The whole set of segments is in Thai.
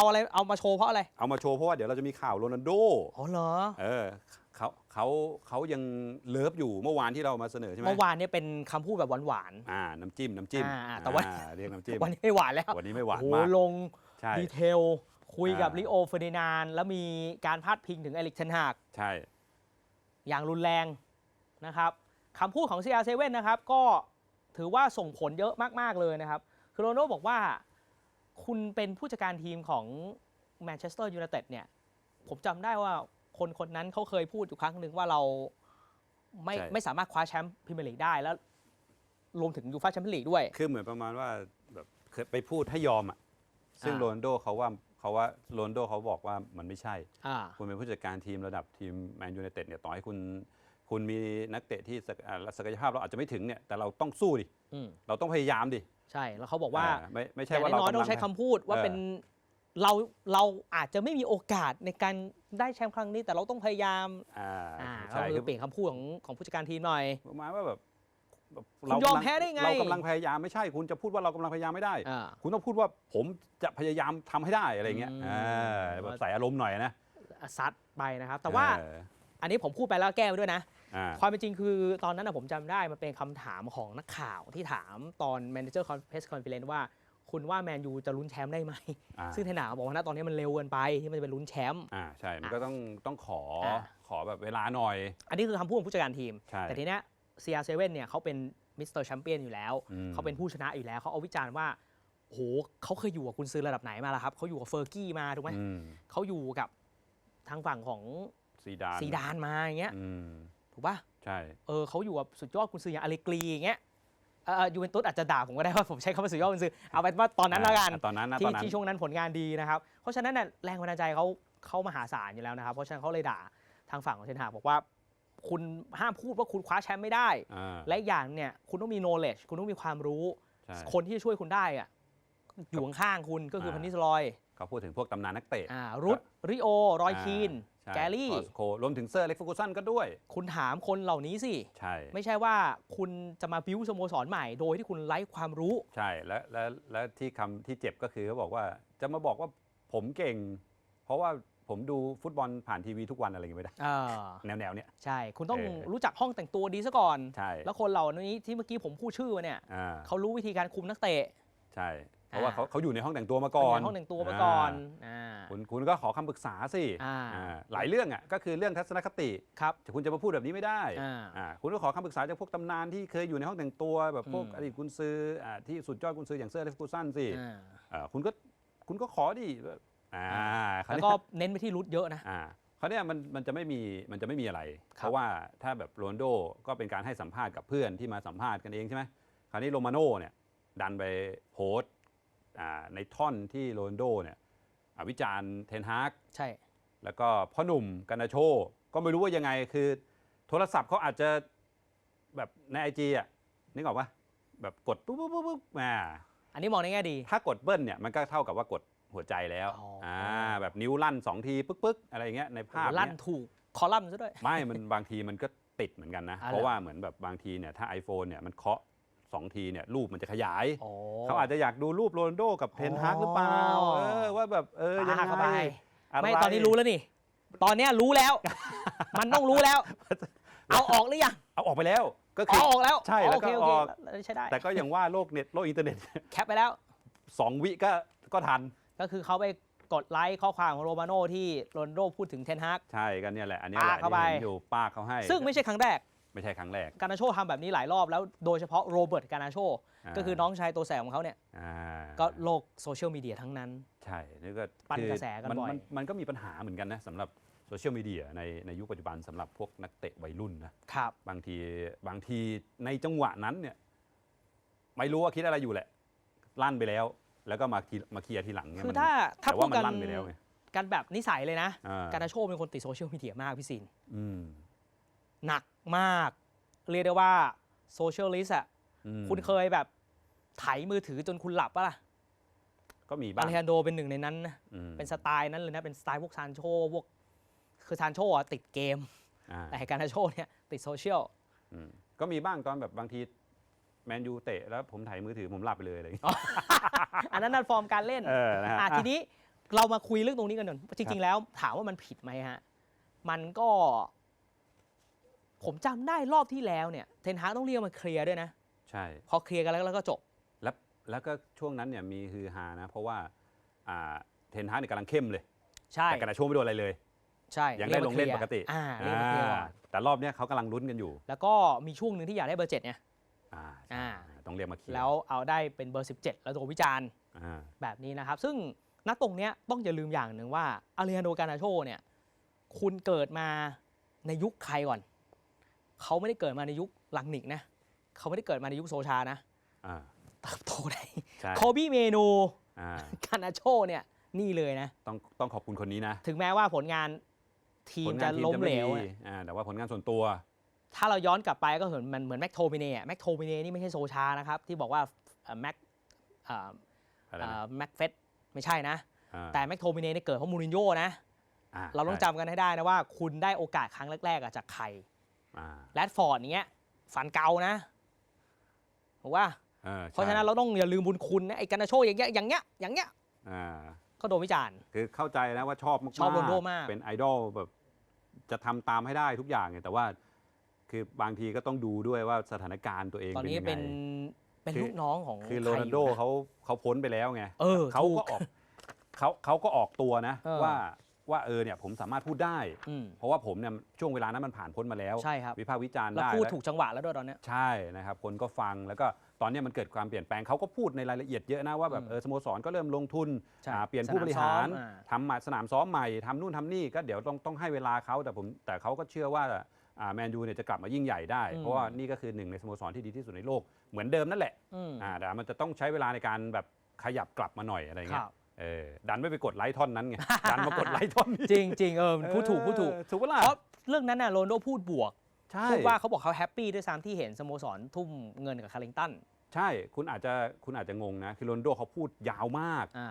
เอาอะไรเอามาโชว์เพราะอะไร เอามาโชว์เพราะว่าเดี๋ยวเราจะมีข่าวโรนัลโด อ๋อเหรอ เออเขาเขาเขายังเลิฟอยู่เมื่อวานที่เรามาเสนอใช่ไหมเมื่อวานเนี่ยเป็นคำพูดแบบหวาน อ่า น้ำจิ้ม น้ำจิ้มอ่าแต่ว่า อ่เรียกน้ำจิ้ม ๆ วันนี้ไม่หวานแล้ววันนี้ไม่หวานโอ้โหมาก ลงใช่ ดีเทล คุยกับอ่า ลิโอเฟอร์ดินานด์แล้วมีการพาดพิงถึงเอลิกเทนฮาก ใช่ อย่างรุนแรงนะครับคำพูดของ CR7 นะครับ ก็ถือว่าส่งผลเยอะมาก ๆ เลยนะครับ คือโรนัลโดบอกว่า คุณเป็นผู้จัดการทีมของแมนเชสเตอร์ยูไนเต็ดเนี่ย ผมจำได้ว่าคนคนนั้นเขาเคยพูดอยู่ครั้งหนึ่งว่าเราไม่ใช่ ไม่สามารถคว้าแชมป์พรีเมียร์ลีกได้แล้ว รวมถึงยูฟ่าแชมเปี้ยนลีกด้วย คือเหมือนประมาณว่าแบบเคยไปพูดให้ยอมอะ ซึ่งอ่า โรนัลโดเขาว่าเขาว่าโรนัลโดเขาบอกว่ามันไม่ใช่ อ่า คุณเป็นผู้จัดการทีมระดับทีมแมนยูไนเต็ดเนี่ยต่อให้คุณ คุณมีนักเตะที่ศักอ่าศักยภาพเราอาจจะไม่ถึงเนี่ยแต่เราต้องสู้ดิ อืมเราต้องพยายามดิใช่ แล้วเขาบอกว่าอ่ไม่ไม่อใช่ย่างว่าเราน้อยๆกำต้อลังใช้คำพูดว่าเออ เป็นเราเราอาจจะไม่มีโอกาสในการได้แชมป์ครั้งนี้ แต่เราต้องพยายามอ่าอ่าก็ใช่คืคืออเปลี่ยนคำพูดของของผู้จัดการทีมหน่อย ประมาณว่าแบบแบบคุณยอมแพ้ได้ไง เรากำลังพยายามไม่ใช่คุณจะพูดว่าเรากำลังพยายามไม่ได้ อ่า คุณต้องพูดว่าผมจะพยายามทำให้ได้อะไรเงี้ยอืม อ่าแบบใส่อารมณ์หน่อยนะซัดไปนะครับ แต่ว่าเอออันนี้ผมพูดไปแล้วแก้ไปด้วยนะ อ่า ความเป็นจริงคือตอนนั้นนะผมจำได้มันเป็นคำถามของนักข่าวที่ถามตอน Manager Press Conference ว่า คุณว่าแมนยูจะลุ้นแชมป์ได้ไหม อ่า ซึ่งเทนหนาบอกว่าณตอนนี้มันเร็วเกินไปที่มันจะเป็นลุ้นแชมป์ อ่าใช่ มันก็ต้องต้องขออ่า ขอแบบเวลาหน่อย อันนี้คือคำพูดของผู้จัดการทีม ใช่ แต่ทีเนี้ย CR7 เนี่ยเขาเป็นมิสเตอร์แชมเปี้ยนอยู่แล้ว อืม เขาเป็นผู้ชนะอยู่แล้ว เขาเอาวิจารณ์ว่าโหเขาเคยอยู่กับคุณซื้อระดับไหนมาล่ะครับเขาอยู่กับเฟอร์กี้มาถูกไหมอืมเขาอยู่กับทางฝั่งของซีดานซีดานมาอย่างเงี้ย อืม ถูกป่ะใช่เออเขาอยู่กับสุดยอดคุณซื้ออย่างอเลกรีอย่างเงี้ยเออยูเวนตุสอาจจะด่าผมก็ได้ว่าผมใช้คำว่าสุดยอดคุณซื้อเอาเป็นว่าตอนนั้นแล้วกันอ่าตอนนั้นนะตที่อนนั้นที่ช่วงนั้นผลงานดีนะครับ เพราะฉะนั้นน่ะแรงบันดาลใจเขาเขามหาศาลอยู่แล้วนะครับ เพราะฉะนั้นเขาเลยด่าทางฝั่งของเทนหากบอกว่าคุณห้ามพูดว่าคุณคว้าแชมป์ไม่ได้อ่าและอีกอย่างเนี่ยคุณต้องมี knowledge คุณต้องมีความรู้ใช่คนที่จะช่วยคุณได้อะอยู่ข้างๆคุณก็คืออ่าพันนิสลอยเขาพูดถึงพวกตำนานนักเตะอ่ารุดริโอ รอยคีนใช่ แกรี่ออสโครวมถึงเซอร์เล็กฟูกุสันก็ด้วย คุณถามคนเหล่านี้สิ ใช่ ไม่ใช่ว่าคุณจะมาบิวสโมสรใหม่ โดยที่คุณไร้ความรู้ ใช่ และและและที่คำที่เจ็บก็คือเขาบอกว่าจะมาบอกว่าผมเก่ง เพราะว่าผมดูฟุตบอลผ่านทีวีทุกวันอะไรอย่างเงี้ยไม่ได้อ่าแนวแนวๆเนี้ยใช่ คุณต้องเออรู้จักห้องแต่งตัวดีซะก่อน ใช่ แล้วคนเหล่านี้ที่เมื่อกี้ผมพูดชื่อมาเนี่ยอ่าเขารู้วิธีการคุมนักเตะ ใช่ เพราะว่าอ่าเขาเขาอยู่ในห้องแต่งตัวมาก่อนเป็นห้องแต่งตัวมาก่อนอ่าอ่าคุณคุณก็ขอคำปรึกษาสิอ่าอ่าหลายเรื่องอะก็คือเรื่องทัศนคติครับแต่คุณจะมาพูดแบบนี้ไม่ได้อ่าอ่าคุณก็ขอคำปรึกษาจากพวกตำนานที่เคยอยู่ในห้องแต่งตัวแบบพวกอืมอดีตกุนซืออ่าที่สุดยอดกุนซืออย่างเซอร์เลฟกูสันสิอ่าอ่าคุณก็คุณก็ขอดิอ่าคราวแล้วนี้ก็เน้นไปที่รุดเยอะนะอ่าเขาวเนี่ยมันมันจะไม่มีมันจะไม่มีอะไรครับเพราะว่าถ้าแบบโรนลโดก็เป็นการให้สัมภาษณ์กับเพื่อนที่มาสัมภาษณ์กันเองใช่ไหมคราวนี้โรมาโน่เนี่ยดันไปโพสต์อ่า ในท่อนที่โรนลโดเนี่ยอ่าวิจารณ์เทนฮากใช่ แล้วก็พ่อหนุ่มกันนาโช ก็ไม่รู้ว่ายังไงคือ โทรศัพท์เขาอาจจะแบบในไอจีอะนึกออกปะแบบกดปุ๊บปุ๊บปุ๊บปุ๊บมาอันนี้มองในแง่ดี ถ้ากดเบิ้ลเนี่ยมันก็เท่ากับว่ากดหัวใจแล้วอ๋ออ่่าแบบนิ้วลั่นสองทีปึ๊กปึ๊กอะไรอย่างเงี้ยในภาพลั่นเนี้ยถูกคอลัมน์ซะด้วย ไม่ มันบางทีมันก็ติดเหมือนกันนะอะเพราะว่าเหมือนแบบบางทีเนี่ยถ้า iPhone เนี่ยมันเคาะ สองทีเนี่ยรูปมันจะขยาย โอ้ เขาอาจจะอยากดูรูปโรนลโดกับเทนฮากหรือเปล่าอ๋อ เออว่าแบบเออยังปาเข้าไปไงะรไม่ตอนนี้รู้แล้วนี่ ตอนเนี้ยรู้แล้ว มันต้องรู้แล้ว เอาออกหรือยังเอาออกไปแล้วก็อ๋คืออออกแล้วใช่แล้วก็โอเคโอเคออกใช้ได้แต่ก็ยังว่าโลกเน็ตโลกอินเทอร์เน็ต แคปไปแล้ว สองวิก็ก็ทัน ก็คือเขาไปกดไลค์ข้อความของโรมาโน่ที่โรนลโดพูดถึงเทนฮาก ใช่กันเนี่ยแหละ อันเนี้ยแหละปากเข้าไป ที่เห็นอยู่ปากเขาให้ซึ่งไม่ใช่ครั้งแรก ไม่ใช่ครั้งแรก กานาโชทำแบบนี้หลายรอบแล้วโดยเฉพาะโรเบิร์ตกานาโชอ่าก็คือน้องชายตัวแสบของเขาเนี่ยอ่าก็โลกโซเชียลมีเดียทั้งนั้น ใช่นี่ก็ปั่นคือกระแสกันมับ่อยมันมันก็มีปัญหาเหมือนกันนะสำหรับโซเชียลมีเดียในในยุคปัจจุบันสำหรับพวกนักเตะวัยรุ่นนะครับบางทีบางทีในจังหวะนั้นเนี่ยไม่รู้ว่าคิดอะไรอยู่แหละ ลั่นไปแล้ว แล้วก็มาทีมาเคลียร์ทีหลังเนี่ยคือมันถ้าถ้าแต่พูว่าดมันกันลั่นไปแล้วไงกันแบบนิสัยเลยนะอ่ากานาโชเป็นคนติดโซเชียลมีเดียมากพี่ซินอืมหนัก มาก เรียกได้ว่าโซเชียลลิสอะอืมคุณเคยแบบไถมือถือจนคุณหลับปะล่ะ ก็มีอาบ้างเลฮันโดเป็นหนึ่งในนั้นนะอืมเป็นสไตล์นั้นเลยนะเป็นสไตล์พวกซานโชพวกคือซานโชอะติดเกมอ่าแต่การนาโชเนี่ยติดโซเชียลอืมก็มีบ้างตอนแบบบางทีแมนยูเตะแล้วผมถ่ายมือถือผมหลับไปเลยอะไรอย่างเงี้ยอันนั้นนั่นฟอร์มการเล่นเออนะฮะอะอะทีนี้เรามาคุยเรื่องตรงนี้กันหน่อยจริง ๆ แล้วถามว่ามันผิดไหมฮะ มันก็ ผมจำได้รอบที่แล้วเนี่ยเทนฮากต้องเรียกมาเคลียร์ด้วยนะ ใช่ พอเคลียร์กันแล้วแล้วก็จบ แล้วแล้วก็ช่วงนั้นเนี่ยมีฮือฮานะ เพราะว่าอ่าเทนฮากเนี่ยกำลังเข้มเลย ใช่แต่กระดาษช่วงไม่โดนอะไรเลย ใช่ยังได้ลงเล่นปกติอ่าเรียกมาเคลียร์ก่อนอ่าแต่รอบเนี้ยเขากำลังลุ้นกันอยู่ แล้วก็มีช่วงหนึ่งที่อยากได้เบอร์เจ็ดเนี่ยอ่าอ่าต้องเรียกมาเคลียร์แล้วเอาได้เป็นเบอร์ 17 แล้วโดนวิจารณ์อ่าแบบนี้นะครับ ซึ่งณตรงเนี้ยต้องอย่าลืมอย่างหนึ่งว่าอาริฮันโดการนาโชเนี่ยคุณเกิดมาในยุคใครก่อน เขาไม่ได้เกิดมาในยุคหลังนิกนะเขาไม่ได้เกิดมาในยุคโซชานะอ่าเติบโตในใช่โคบี้เมนูอ่าการนาโชเนี่ยนี่เลยนะ ต้องต้องขอบคุณคนนี้นะ ถึงแม้ว่าผลงานทีมผลจะงานทีมล้มจะเหลไม่วดีอะอ่าแต่ว่าผลงานส่วนตัว ถ้าเราย้อนกลับไปก็เหมือนมันเหมือนแม็กโทมิเน่อะแม็กโทมิเน่นี่ไม่ใช่โซชานะครับ ที่บอกว่าแม็กอะไรนะแม็กเฟสไม่ใช่นะอ่าแต่แม็กโทมิเน่เนี่ยเกิดเพราะมูรินโญ่นะอ่าเราต้องใช่จำกันให้ได้นะว่า คุณได้โอกาสครั้งแรกๆอะจากใครอ่า แรดฟอร์ดอย่างเงี้ยฝันเก่านะถูกว่าออเพราะฉะนั้นใช่เราต้องอย่าลืมบุญคุณนะไอ้การนาโชอย่างเงี้ยอย่างเงี้ยอย่างเงี้ยอ่าก็โดนวิจารณ์คือเข้าใจนะว่าชอบมากๆชอบโรนัลโดมากเป็นไอดอลแบบจะทำตามให้ได้ทุกอย่างไงแต่ว่า คือบางทีก็ต้องดูด้วยว่าสถานการณ์ตัวเองตอนเป็นนี้ยังไงเป็นเป็นคือลูกน้องของคือโรใรนัลโดอยู่ะเขาเขาพ้นไปแล้วไงเออเขาถูก็ออกเขาเขาก็ออกตัวนะเออว่า ว่าเออเนี่ยผมสามารถพูดได้ อืมเพราะว่าผมเนี่ยช่วงเวลานั้นมันผ่านพ้นมาแล้ว ใช่ครับวิพากษ์วิจารณ์แล้วได้พูดแล้วถูกจังหวะแล้วด้วยตอนเนี้ย ใช่นะครับ คนก็ฟังแล้วก็ตอนเนี้ยมันเกิดความเปลี่ยนแปลงเขาก็พูดในรายละเอียดเยอะนะว่าแบบอืมเออสโมสรก็เริ่มลงทุนใช่อ่าเปลี่ยนผู้บริหารสนมซ้อมอ่า ทำมาสนามซ้อมใหม่ทำนู่นทำนี่ก็เดี๋ยวต้องต้องให้เวลาเขาแต่ผมแต่เขาก็เชื่อว่าแมนยูเนี่ยจะกลับมายิ่งใหญ่ได้ เพราะว่านี่ก็คือหนึ่งในสโมสรที่ดีที่สุดในโลกเหมือนเดิมนั่นแหละอืมอ่าแต่มันจะต้องใช้เวลาในการแบบขยับกลับมาหน่อยอะไรคเงี้รัย บ เออดันไม่ไปกดไลค์ท่อนนั้นไง ดันมากดไลค์ท่อนนี้จริงจริงเออพูดถูกพูดถูกเออถูกปะล่ะเพราะเรื่องนั้นน่ะโรนลโดพูดบวกใช่พูดว่าเขาบอกเขาแฮปปี้ด้วยซ้ำที่เห็นสโมสรทุ่มเงินกับคาริงตันใช่คุณอาจจะคุณอาจจะงงนะ คือโรนลโดเขาพูดยาวมากอ่า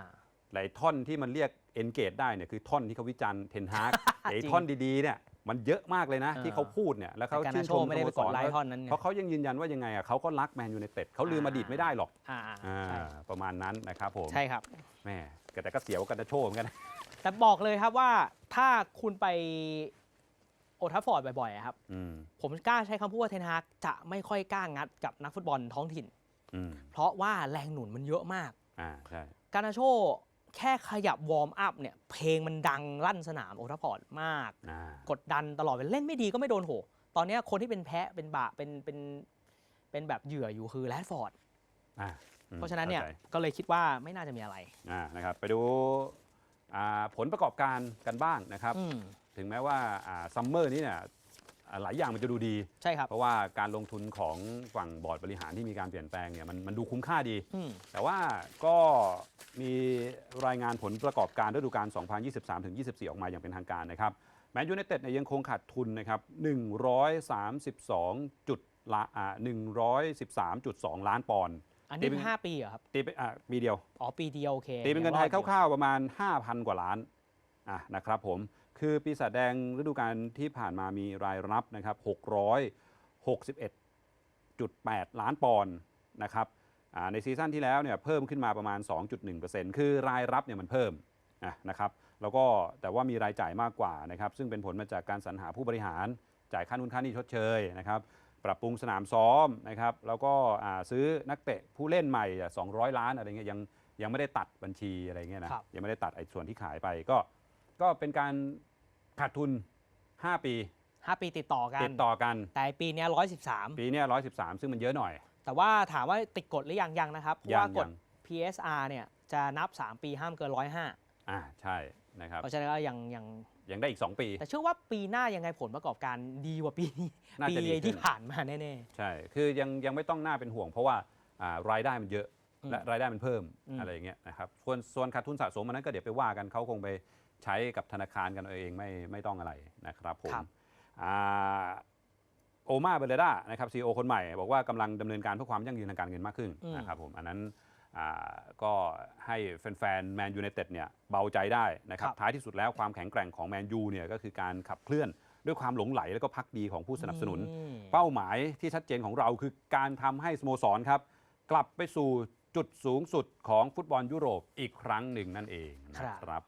หลายท่อนที่มันเรียกเอนเกตได้เนี่ยคือท่อนที่เขาวิจารณ์เทนฮากไอ้จริงท่อนดีๆเนี่ย มันเยอะมากเลยนะเออที่เขาพูดเนี่ยแล้วแต่เขาการชื่นานโชชมไม่ได้ไปสกโมดสรไลค์ท่อนนั้นเพราะเขายังยืนยันว่ายังไงอะเขาก็รักแมนยูไนเต็ดเขาลืมอดีตไม่ได้หรอกอ่าอ่าใช่ประมาณนั้นนะครับผมใช่ครับแม่แต่ก็เสียวกันจะโชว์เหมือนกัน แต่บอกเลยครับว่าถ้าคุณไปโอทัฟฟอร์ดบ่อยๆอะครับอืมผมกล้าใช้คำพูดว่าเทนฮากจะไม่ค่อยกล้างัดกับนักฟุตบอลท้องถิ่นอืมเพราะว่าแรงหนุนมันเยอะมากอ่าใช่การนาโช แค่ขยับวอร์มอัพเนี่ยเพลงมันดังลั่นสนามโอทัฟฟอร์ดมาก อ่ากดดันตลอดเวลาเล่นไม่ดีก็ไม่โดนโห ตอนเนี้ยคนที่เป็นแพ้เป็นบะเป็นเป็นเป็นแบบเหยื่ออยู่คือแรดฟอร์ด อ่าอืมเพราะฉะนั้นเนี่ยข้ใจก็เลยคิดว่าไม่น่าจะมีอะไรอ่านะครับไปดูอ่าผลประกอบการกันบ้างนะครับ อืม ถึงแม้ว่าซัมเมอร์นี้เนี่ยอ่า หลายอย่างมันจะดูดี ใช่ครับ เพราะว่าการลงทุนของฝั่งบอร์ดบริหารที่มีการเปลี่ยนแปลงเนี่ยมันมันดูคุ้มค่าดี อืม แต่ว่าก็มีรายงานผลประกอบการฤดูกาล 2023-24 ออกมาอย่างเป็นทางการนะครับแมนยูไนเต็ดเนี่ยยังคงขาดทุนนะครับ132จุดละอ่า113.2 ล้านปอนด์ อันตีนี้เป็น ห้าปีเหรอครับ ตีเป็นอ่าปีเดียว อ๋อ ปีเดียวโอเคตีเป็นเงินไทยงรอดอคร่าวๆ ประมาณ 5,000 กว่าล้านอะนะครับผม คือปีศาจแดงฤดูกาลที่ผ่านมามีรายรับนะครับ 661.8 ล้านปอนด์นะครับอ่าในซีซั่นที่แล้วเนี่ยเพิ่มขึ้นมาประมาณ 2.1%คือรายรับเนี่ยมันเพิ่มอะนะครับแล้วก็แต่ว่ามีรายจ่ายมากกว่านะครับซึ่งเป็นผลมาจากการสรรหาผู้บริหารจ่ายค่านู่นค่านี่ชดเชยนะครับปรับปรุงสนามซ้อมนะครับแล้วก็อ่าซื้อนักเตะผู้เล่นใหม่อะ200 ล้านอะไรเงี้ยยังยังไม่ได้ตัดบัญชีอะไรเงี้ยนะครับยังไม่ได้ตัดไอ้ส่วนที่ขายไปก็ ก็เป็นการขาดทุน 5 ปีห้าปีติดต่อกัน ติดต่อกัน แต่ปีเนี้ร้อยสิบสามปีเนี้113ซึ่งมันเยอะหน่อย แต่ว่าถามว่าติดกฎหรือยังยังนะครับ เพราะยังว่ากฎยัง PSR เนี่ยจะนับ 3 ปีห้ามเกิน105อ่าใช่นะครับเพราะฉะนั้นก็ยังยังยังได้อีก 2 ปี แต่เชื่อว่าปีหน้ายังไงผลประกอบการดีกว่าปีนี้น่าปีจะดีขึ้ที่นผ่านมาแน่ใช่ คือยังยังไม่ต้องน่าเป็นห่วง เพราะว่าอ่ารายได้มันเยอะอืมและรายได้มันเพิ่มอืมอะไรอย่างเงี้ยนะครับส่วนส่วนขาดทุนสะสมมันนั้นก็เดี๋ยวไปว่ากันเขาคงไป ใช้กับธนาคารกันเอาเองไม่ไม่ต้องอะไรนะครับผมครับ อ่าโอมาเบเลดานะครับซีอคนใหม่ บอกว่ากำลังดำเนินการเพื่อความยั่งยืนทางการเงินมากขึ้นอืม นะครับผมอันนั้นอ่าก็ให้แฟนๆแมนยูไนเต็ดเนี่ยเบาใจได้นะครับ ท้ายที่สุดแล้วความแข็งแกร่งของแมนยูเนี่ยก็คือการขับเคลื่อนด้วยความหลงไหลและก็พักดีของผู้สนับสนุนเป้าหมายที่ชัดเจนของเราคือการทำให้สโมสรครับ กลับไปสู่จุดสูงสุดของฟุตบอลยุโรปอีกครั้งหนึ่งนั่นเองนะครับ